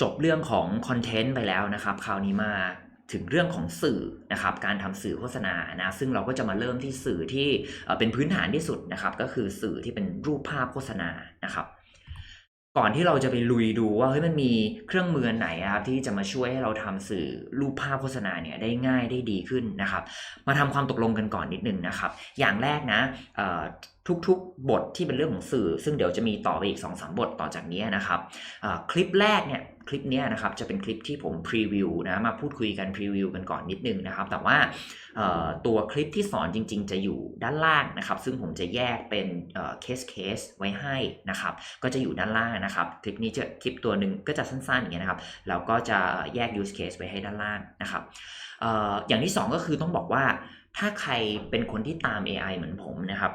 จบเรื่องของคอนเทนต์ไปแล้วนะครับ คราวนี้มาถึงเรื่องของสื่อนะครับ การทำสื่อโฆษณานะซึ่งเราก็จะมาเริ่มที่สื่อที่เป็นพื้นฐานที่สุดนะครับ ก็คือสื่อที่เป็นรูปภาพโฆษณานะครับ ก่อนที่เราจะไปลุยดูว่าเฮ้ยมันมีเครื่องมือไหนนะครับที่จะมาช่วยให้เราทำสื่อรูปภาพโฆษณาเนี่ยได้ง่ายได้ดีขึ้นนะครับ มาทำความตกลงกันก่อนนิดนึงนะครับ อย่างแรกนะทุกๆ บทที่เป็นเรื่องของสื่อ ซึ่งเดี๋ยวจะมีต่อไปอีก2อสบทต่อจากนี้นะครับคลิปแรกเนี่ย คลิปนี้นะครับจะเป็นคลิปที่ผมพรีวิวนะมาพูดคุยกันพรีวิวกันก่อนนิดนึงนะครับ แต่ว่าตัวคลิปที่สอนจริง ๆ จะอยู่ด้านล่างนะครับ ซึ่งผมจะแยกเป็นเคสเคสไว้ให้นะครับ ก็จะอยู่ด้านล่างนะครับ คลิปนี้จะคลิปตัวหนึ่งก็จะสั้นๆอย่างเงี้ยนะครับแล้วก็จะแยก use case ไว้ให้ด้านล่างนะครับอย่างที่สองก็คือต้องบอกว่าถ้าใครเป็นคนที่ตาม AI เหมือนผมนะครับ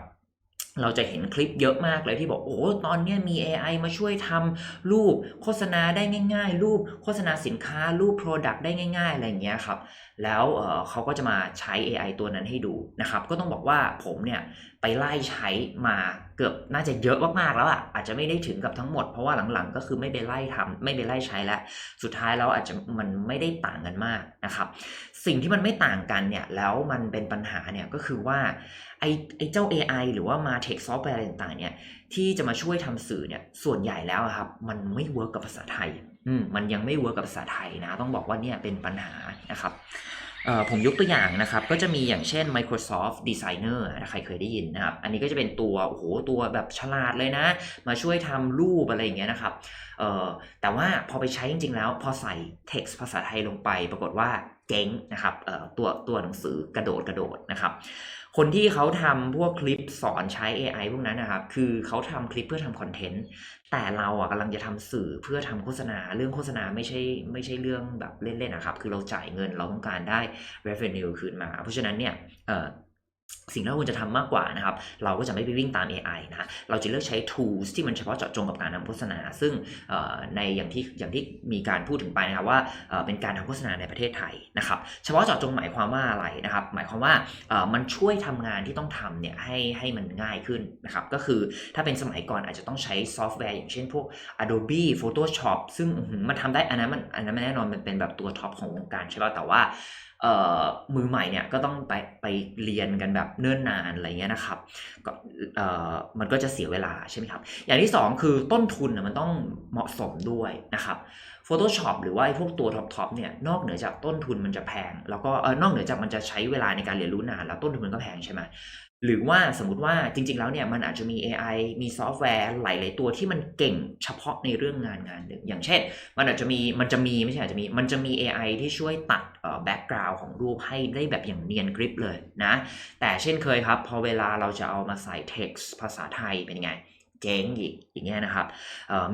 เราจะเห็นคลิปเยอะมากเลยที่บอกโอ้ตอนนี้มี AI มาช่วยทำรูปโฆษณาได้ง่าย ๆ รูปโฆษณาสินค้ารูป Product ได้ง่าย ๆ อะไรอย่างเงี้ยครับ แล้วเเขาก็จะมาใช้ AI ตัวนั้นให้ดูนะครับ ก็ต้องบอกว่าผมเนี่ยไปไล่ใช้มาเกือบน่าจะเยอะมากๆแล้วอะอาจจะไม่ได้ถึงกับทั้งหมดเพราะว่าหลังๆ ก็คือไม่ไปไล่ทำไม่ไปไล่ใช้แล้วสุดท้ายแล้วอาจจะมันไม่ได้ต่างกันมากนะครับสิ่งที่มันไม่ต่างกันเนี่ยแล้วมันเป็นปัญหาเนี่ยก็คือว่าไอ้ไอ้เจ้า AI หรือว่ามา Tech Software อะไรต่างๆเนี่ยที่จะมาช่วยทำสื่อเนี่ยส่วนใหญ่แล้วครับมันไม่เวิร์กกับภาษาไทยอืมมันยังไม่เวิร์กกับภาษาไทยนะต้องบอกว่าเนี่ยเป็นปัญหานะครับ ผมยกตัวอย่างนะครับ ก็จะมีอย่างเช่น Microsoft Designer ถ้าใครเคยได้ยินนะครับ อันนี้ก็จะเป็นตัวโอ้โหตัวแบบฉลาดเลยนะ มาช่วยทำรูปอะไรอย่างเงี้ยนะครับแต่ว่าพอไปใช้จริงๆแล้ว พอใส่ text ภาษาไทยลงไป ปรากฏว่า เจ๊งนะครับตัวตัวหนังสือกระโดดกระโดดนะครับ คนที่เขาทำพวกคลิปสอนใช้ AI พวกนั้นนะครับ คือเขาทำคลิปเพื่อทำคอนเทนต์ แต่เราอะกำลังจะทำสื่อเพื่อทำโฆษณา เรื่องโฆษณาไม่ใช่ไม่ใช่เรื่องแบบเล่นๆนะครับ คือเราจ่ายเงินเราต้องการได้ revenue คืนมา เพราะฉะนั้นเนี่ย สิ่งที่เราควรจะทำมากกว่านะครับ เราก็จะไม่ไปวิ่งตาม AI นะเราจะเลือกใช้ tools ที่มันเฉพาะเจาะจงกับการทำโฆษณา ซึ่งในอย่างที่อย่างที่มีการพูดถึงไปนะครับว่าเป็นการทำโฆษณาในประเทศไทยนะครับ เฉพาะเจาะจงหมายความว่าอะไรนะครับ หมายความว่ามันช่วยทำงานที่ต้องทำเนี่ยให้ให้มันง่ายขึ้นนะครับ ก็คือถ้าเป็นสมัยก่อนอาจจะต้องใช้ซอฟต์แวร์อย่างเช่นพวก Adobe Photoshop ซึ่งมันทำได้อันนั้นมันอันนั้นแน่นอนมันเป็นแบบตัวท็อปของวงการใช่ป่ะแต่ว่า เอ่อมือใหม่เนี่ยก็ต้องไปไปเรียนกันแบบเนิ่นนานอะไรเงี้ยนะครับก็เอ่อมันก็จะเสียเวลาใช่ไหมครับ อย่างที่สองคือต้นทุนมันต้องเหมาะสมด้วยนะครับ Photoshop หรือว่าพวกตัวท็อปๆเนี่ยนอกเหนือจากต้นทุนมันจะแพง แล้วก็เออนอกเหนือจากมันจะใช้เวลาในการเรียนรู้นานแล้วต้นทุนมันก็แพงใช่ไหม หรือว่าสมมติว่าจริง ๆ แล้วเนี่ยมันอาจจะมี AI มีซอฟต์แวร์หลาย ๆ ตัวที่มันเก่งเฉพาะในเรื่องงานงานหนึ่งอย่างเช่น มันอาจจะมีมันจะมีไม่ใช่อาจจะมีมันจะมี AI ที่ช่วยตัดแบ็กกราวน์ของรูปให้ได้แบบอย่างเนียนกริปเลยนะ แต่เช่นเคยครับ พอเวลาเราจะเอามาใส่ text ภาษาไทยเป็นไง เจ๊งอีกอย่างเงี้ยนะครับ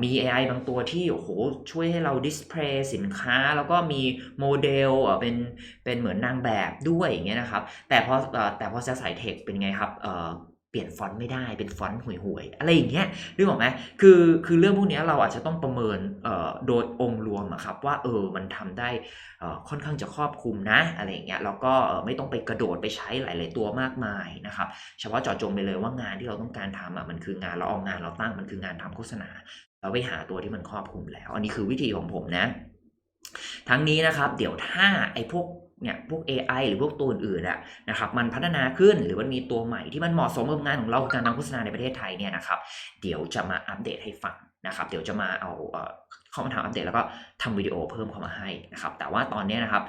มี AI บางตัวที่โอ้โหช่วยให้เราดิสเพลย์สินค้า แล้วก็มีโมเดลเป็นเป็นเหมือนนางแบบด้วยอย่างเงี้ยนะครับ แต่พอเอ่อแต่พอจะใส่เทคเป็นไงครับ เปลี่ยนฟอนต์ไม่ได้เป็นฟอนต์ห่วยๆอะไรอย่างเงี้ยนึกออกไหมคือคือเรื่องพวกนี้เราอาจจะต้องประเมินโดยองค์รวมครับว่าเออมันทำได้ค่อนข้างจะครอบคลุมนะอะไรอย่างเงี้ยแล้วก็ไม่ต้องไปกระโดดไปใช้หลาย ๆ ตัวมากมายนะครับเฉพาะเจาะจงไปเลยว่างานที่เราต้องการทำอะมันคืองานเราเอางานเราตั้งมันคืองานทำโฆษณา เราไปหาตัวที่มันครอบคลุมแล้ว อันนี้คือวิธีของผมนะ ทั้งนี้นะครับ เดี๋ยวถ้าไอ้พวก เนี่ยพวก AI หรือพวกตัวอื่นๆอะนะครับมันพัฒนาขึ้นหรือมันมีตัวใหม่ที่มันเหมาะสมกับงานของเราการทำโฆษณาในประเทศไทยเนี่ยนะครับเดี๋ยวจะมาอัปเดตให้ฟังนะครับเดี๋ยวจะมาเอาเอ่อเข้ามอัปเดตแล้วก็ทำวิดีโอเพิ่มเข้ามาให้นะครับแต่ว่าตอนนี้นะครับ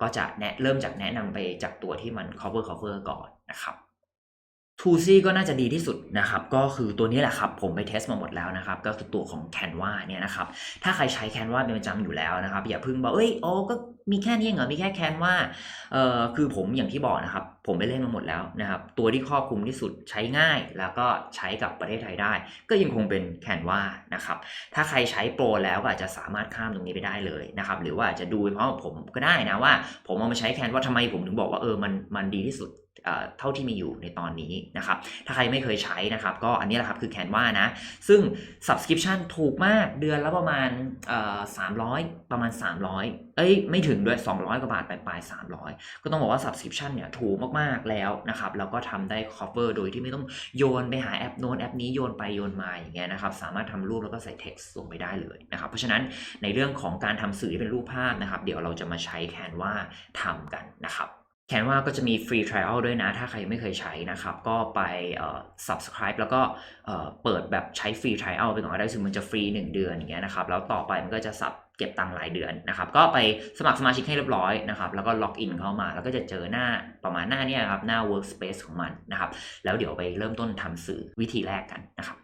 ก็จะแนะเริ่มจากแนะนำไปจากตัวที่มัน cover cover ก่อนนะครับทูซี่ก็น่าจะดีที่สุดนะครับ ก็คือตัวนี้แหละครับ ผมไปเทสมาหมดแล้วนะครับ ก็คือตัวของ Canva เนี่ยนะครับ ถ้าใครใช้ Canva เป็นประจำอยู่แล้วนะครับ อย่าเพึ่งบอกเอ้ยโอ้ก็ มีแค่นี้เหรอมีแค่ Canva เอ่อคือผมอย่างที่บอกนะครับ ผมไปเล่นมาหมดแล้วนะครับ ตัวที่ครอบคลุมที่สุดใช้ง่ายแล้วก็ใช้กับประเทศไทยได้ ก็ยังคงเป็น Canva นะครับ ถ้าใครใช้โปรแล้วก็อาจจะสามารถข้ามตรงนี้ไปได้เลยนะครับ หรือว่าจะดูเพราะผมก็ได้นะว่า ผมเอามาใช้ Canva ทำไมผมถึงบอกว่าเออมันมันดีที่สุดเท่าที่มีอยู่ในตอนนี้นะครับ ถ้าใครไม่เคยใช้นะครับ ก็อันนี้แหละครับคือ Canva นะ ซึ่ง subscription ถูกมากเดือนละประมาณ300 ประมาณ 300 เอ้ยไม่ถึงถึงด้วย 200 กว่าบาทไปปลาย300 ก็ต้องบอกว่า subscription เนี่ยถูกมากๆแล้วนะครับ แล้วก็ทำได้ cover โดยที่ไม่ต้องโยนไปหาแอปโน้นแอปนี้โยนไปโยนมาอย่างเงี้ยนะครับ สามารถทำรูปแล้วก็ใส่ text ลงไปได้เลยนะครับ เพราะฉะนั้นในเรื่องของการทำสื่อที่เป็นรูปภาพนะครับ เดี๋ยวเราจะมาใช้แคนวาทำกันนะครับ แคนวาก็จะมีฟรี trial ด้วยนะ ถ้าใครไม่เคยใช้นะครับ ก็ไป subscribe แล้วก็เปิดแบบใช้ฟรี trial ไปก่อนก็ได้ซึ่งมันจะฟรี 1 เดือนอย่างเงี้ยนะครับ แล้วต่อไปมันก็จะสับเก็บตังค์รายเดือนนะครับ ก็ไปสมัครสมาชิกให้เรียบร้อยนะครับ แล้วก็ล็อกอินเข้ามา แล้วก็จะเจอหน้าประมาณหน้าเนี้ยครับ หน้า workspace ของมันนะครับ แล้วเดี๋ยวไปเริ่มต้นทำสื่อวิธีแรกกันนะครับ